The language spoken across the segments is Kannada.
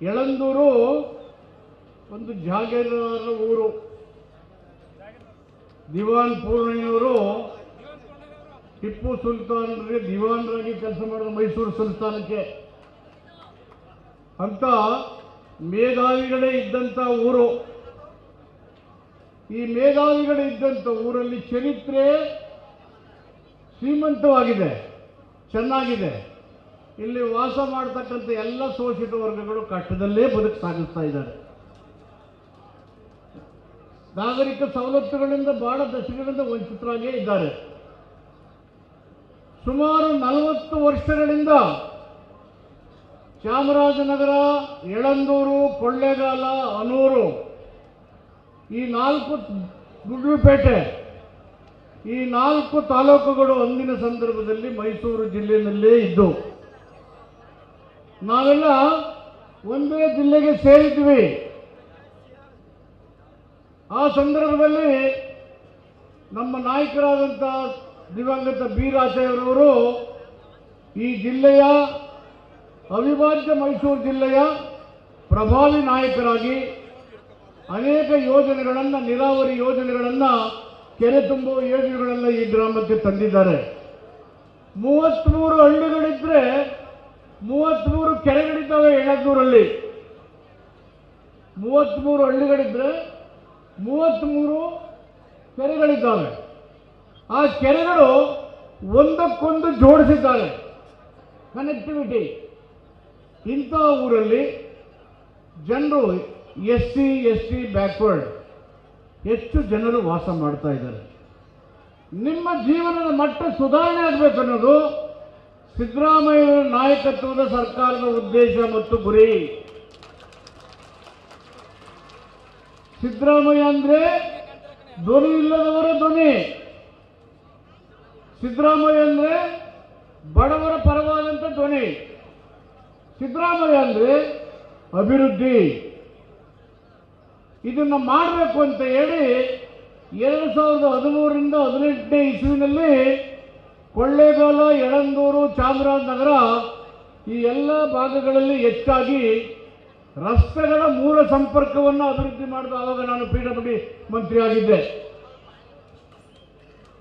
ಯಳಂದೂರು ಒಂದು ಜಾಗೀರಾರ ಊರು. ದಿವಾನ್ ಪೂರ್ಣಯ್ಯವರು ಟಿಪ್ಪು ಸುಲ್ತಾನ್ರಿಗೆ ದಿವಾನರಾಗಿ ಕೆಲಸ ಮಾಡಿದ ಮೈಸೂರು ಸುಲ್ತಾನಕ್ಕೆ. ಅಂತ ಮೇಧಾವಿಗಳೇ ಇದ್ದಂಥ ಊರು. ಈ ಮೇಧಾವಿಗಳೇ ಇದ್ದಂಥ ಊರಲ್ಲಿ ಚರಿತ್ರೆ ಶ್ರೀಮಂತವಾಗಿದೆ, ಚೆನ್ನಾಗಿದೆ. ಇಲ್ಲಿ ವಾಸ ಮಾಡ್ತಕ್ಕಂಥ ಎಲ್ಲ ಶೋಷಿತ ವರ್ಗಗಳು ಕಷ್ಟದಲ್ಲೇ ಬದುಕು ಸಾಗಿಸ್ತಾ ಇದ್ದಾರೆ. ನಾಗರಿಕ ಸವಲತ್ತುಗಳಿಂದ ಬಹಳ ದಶಕಗಳಿಂದ ವಂಚಿತರಾಗೇ ಇದ್ದಾರೆ. ಸುಮಾರು ನಲವತ್ತು ವರ್ಷಗಳಿಂದ ಚಾಮರಾಜನಗರ, ಯಳಂದೂರು, ಕೊಳ್ಳೇಗಾಲ, ಅನೂರು, ಈ ನಾಲ್ಕು ಗುಡ್ಲುಪೇಟೆ, ಈ ನಾಲ್ಕು ತಾಲೂಕುಗಳು ಅಂದಿನ ಸಂದರ್ಭದಲ್ಲಿ ಮೈಸೂರು ಜಿಲ್ಲೆಯಲ್ಲೇ ಇದ್ದು ನಾವೆಲ್ಲ ಒಂದೇ ಜಿಲ್ಲೆಗೆ ಸೇರಿದ್ವಿ. ಆ ಸಂದರ್ಭದಲ್ಲಿ ನಮ್ಮ ನಾಯಕರಾದಂಥ ದಿವಂಗತ ಬಿ ರಾಜೇವರವರು ಈ ಜಿಲ್ಲೆಯ ಅವಿಭಾಜ್ಯ ಮೈಸೂರು ಜಿಲ್ಲೆಯ ಪ್ರಭಾವಿ ನಾಯಕರಾಗಿ ಅನೇಕ ಯೋಜನೆಗಳನ್ನು, ನೀರಾವರಿ ಯೋಜನೆಗಳನ್ನು, ಕೆರೆ ತುಂಬುವ ಯೋಜನೆಗಳನ್ನು ಈ ಗ್ರಾಮಕ್ಕೆ ತಂದಿದ್ದಾರೆ. ಮೂವತ್ತ್ಮೂರು ಹಳ್ಳಿಗಳಿದ್ರೆ ಮೂವತ್ತ್ಮೂರು ಕೆರೆಗಳಿದ್ದಾವೆ ಎಳದೂರಲ್ಲಿ ಮೂವತ್ತ್ಮೂರು ಹಳ್ಳಿಗಳಿದ್ರೆ ಮೂವತ್ತ್ಮೂರು ಕೆರೆಗಳಿದ್ದಾವೆ. ಆ ಕೆರೆಗಳು ಒಂದಕ್ಕೊಂದು ಜೋಡಿಸಿದ್ದಾರೆ. ಕನೆಕ್ಟಿವಿಟಿ ಇಂಥ ಊರಲ್ಲಿ ಜನರು S C, S T, backward ಹೆಚ್ಚು ಜನರು ವಾಸ ಮಾಡ್ತಾ ಇದ್ದಾರೆ. ನಿಮ್ಮ ಜೀವನದ ಮಟ್ಟ ಸುಧಾರಣೆ ಆಗಬೇಕು ಅನ್ನೋದು ಸಿದ್ದರಾಮಯ್ಯ ನಾಯಕತ್ವದ ಸರ್ಕಾರದ ಉದ್ದೇಶ ಮತ್ತು ಗುರಿ. ಸಿದ್ದರಾಮಯ್ಯ ಅಂದ್ರೆ ಧ್ವನಿ ಇಲ್ಲದವರ ಧ್ವನಿ. ಸಿದ್ದರಾಮಯ್ಯ ಅಂದ್ರೆ ಬಡವರ ಪರವಾದಂತ ಧ್ವನಿ. ಸಿದ್ದರಾಮಯ್ಯ ಅಂದ್ರೆ ಅಭಿವೃದ್ಧಿ. ಇದನ್ನ ಮಾಡಬೇಕು ಅಂತ ಹೇಳಿ ಎರಡು ಸಾವಿರದ ಹದಿಮೂರರಿಂದ ಹದಿನೆಂಟನೇ ಇಸ್ವಿನಲ್ಲಿ ಕೊಳ್ಳೇಗಾಲ, ಯಳಂದೂರು, ಚಾಮರಾಜನಗರ ಈ ಎಲ್ಲ ಭಾಗಗಳಲ್ಲಿ ಹೆಚ್ಚಾಗಿ ರಸ್ತೆಗಳ ಮೂಲ ಸಂಪರ್ಕವನ್ನು ಅಭಿವೃದ್ಧಿ ಮಾಡಿದ ಆವಾಗ ನಾನು ಪಿ ಡಬ್ಲ್ಯೂ ಮಂತ್ರಿ ಆಗಿದ್ದೆ.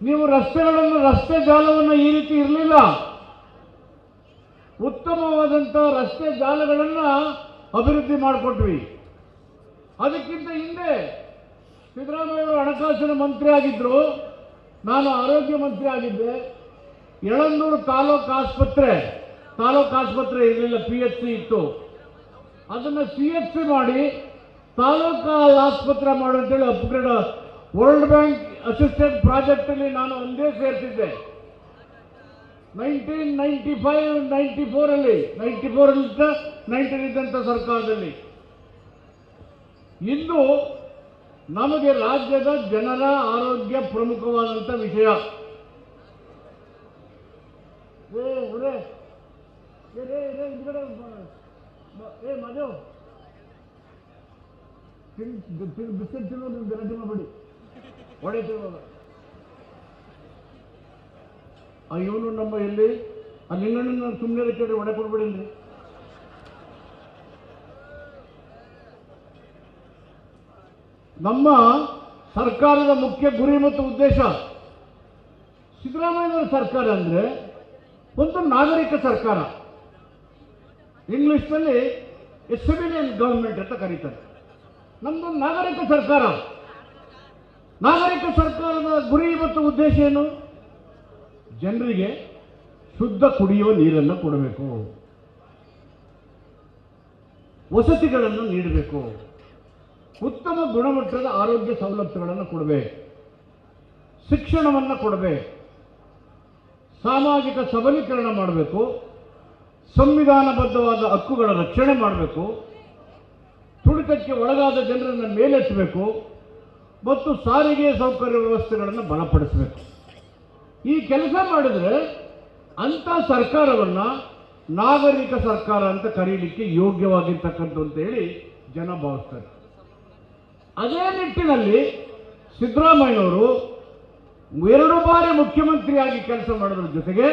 ನೀವು ರಸ್ತೆಗಳನ್ನು, ರಸ್ತೆ ಜಾಲವನ್ನು ಈ ರೀತಿ ಇರಲಿಲ್ಲ. ಉತ್ತಮವಾದಂಥ ರಸ್ತೆ ಜಾಲಗಳನ್ನು ಅಭಿವೃದ್ಧಿ ಮಾಡಿಕೊಟ್ವಿ. ಅದಕ್ಕಿಂತ ಹಿಂದೆ ಸಿದ್ದರಾಮಯ್ಯವರು ಹಣಕಾಸಿನ ಮಂತ್ರಿ ಆಗಿದ್ದರು ನಾನು ಆರೋಗ್ಯ ಮಂತ್ರಿ ಆಗಿದ್ದೆ. ಯಳಂದೂರು ತಾಲೂಕು ಆಸ್ಪತ್ರೆ ತಾಲೂಕು ಆಸ್ಪತ್ರೆ ಇರಲಿಲ್ಲ ಪಿ ಎಚ್ ಸಿ ಇತ್ತು. ಅದನ್ನು ಸಿ ಎಚ್ ಸಿ ಮಾಡಿ ತಾಲೂಕು ಆಸ್ಪತ್ರೆ ಮಾಡು ಅಂತೇಳಿ ಅಪ್ಗ್ರೇಡ್ ವರ್ಲ್ಡ್ ಬ್ಯಾಂಕ್ ಅಸಿಸ್ಟೆಂಟ್ ಪ್ರಾಜೆಕ್ಟಲ್ಲಿ ನಾನು ಒಂದೇ ಸೇರ್ತಿದ್ದೆ. ನೈನ್ಟೀನ್ ನೈಂಟಿ ಫೈವ್ ನೈಂಟಿ ಫೋರಲ್ಲಿ ನೈಂಟಿ ಫೋರಲ್ಲಿ ನೈನ್ಟೀನ್ ಇದ್ದಂಥ ಸರ್ಕಾರದಲ್ಲಿ. ಇಂದು ನಮಗೆ ರಾಜ್ಯದ ಜನರ ಆರೋಗ್ಯ ಪ್ರಮುಖವಾದಂಥ ವಿಷಯ ಏ ಒರೆ ಏ ಮಧು. ತಿನ್ ಬಿಸ್ಕೆಟ್ ತಿನ್ನೋದು ಗಲಾಟೆ ಮಾಡಬೇಡಿ ಒಡೆ ತಿನ್ನೋದ. ಇವನು ನಮ್ಮ ಎಲ್ಲಿ? ಆ ನಾನು ಸುಮ್ಮನೆ ಕೇಳಿ ಒಡೆ ಕೊಡ್ಬೇಡಿ ನಮ್ಮ ಸರ್ಕಾರದ ಮುಖ್ಯ ಗುರಿ ಮತ್ತು ಉದ್ದೇಶ ಸಿದ್ದರಾಮಯ್ಯನವರ ಸರ್ಕಾರ ಅಂದ್ರೆ ಒಂದು ನಾಗರಿಕ ಸರ್ಕಾರ. ಇಂಗ್ಲಿಷ್ನಲ್ಲಿ ಸಿವಿಲಿಯನ್ ಗೌರ್ಮೆಂಟ್ ಅಂತ ಕರೀತಾರೆ. ನಮ್ಮದು ನಾಗರಿಕ ಸರ್ಕಾರ. ನಾಗರಿಕ ಸರ್ಕಾರದ ಗುರಿ ಮತ್ತು ಉದ್ದೇಶ ಏನು? ಜನರಿಗೆ ಶುದ್ಧ ಕುಡಿಯುವ ನೀರನ್ನು ಕೊಡಬೇಕು. ವಸತಿಗಳನ್ನು ನೀಡಬೇಕು. ಉತ್ತಮ ಗುಣಮಟ್ಟದ ಆರೋಗ್ಯ ಸವಲತ್ತುಗಳನ್ನು ಕೊಡಬೇಕು. ಶಿಕ್ಷಣವನ್ನು ಕೊಡಬೇಕು. ಸಾಮಾಜಿಕ ಸಬಲೀಕರಣ ಮಾಡಬೇಕು. ಸಂವಿಧಾನಬದ್ಧವಾದ ಹಕ್ಕುಗಳ ರಕ್ಷಣೆ ಮಾಡಬೇಕು ತುಳಿತಕ್ಕೆ ಒಳಗಾದ ಜನರನ್ನು ಮೇಲೆತ್ತಬೇಕು, ಮತ್ತು ಸಾರಿಗೆ ಸೌಕರ್ಯ ವ್ಯವಸ್ಥೆಗಳನ್ನು ಬಲಪಡಿಸಬೇಕು. ಈ ಕೆಲಸ ಮಾಡಿದರೆ ಅಂಥ ಸರ್ಕಾರವನ್ನು ನಾಗರಿಕ ಸರ್ಕಾರ ಅಂತ ಕರೀಲಿಕ್ಕೆ ಯೋಗ್ಯವಾಗಿರ್ತಕ್ಕಂಥ ಅಂತ ಹೇಳಿ ಜನ ಭಾವಿಸ್ತಾರೆ. ಅದೇ ನಿಟ್ಟಿನಲ್ಲಿ ಸಿದ್ದರಾಮಯ್ಯನವರು ಎರಡು ಬಾರಿ ಮುಖ್ಯಮಂತ್ರಿಯಾಗಿ ಕೆಲಸ ಮಾಡೋದ್ರ ಜೊತೆಗೆ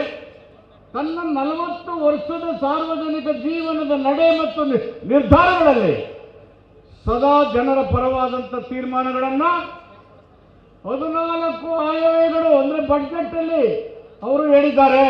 ತನ್ನ ನಲವತ್ತು ವರ್ಷದ ಸಾರ್ವಜನಿಕ ಜೀವನದ ನಡೆ ಮತ್ತು ನಿರ್ಧಾರಗಳಲ್ಲಿ ಸದಾ ಜನರ ಪರವಾದಂಥ ತೀರ್ಮಾನಗಳನ್ನು ಹದಿನಾಲ್ಕು ಆಯವ್ಯಗಳು ಅಂದ್ರೆ ಅಲ್ಲಿ ಅವರು ಹೇಳಿದ್ದಾರೆ.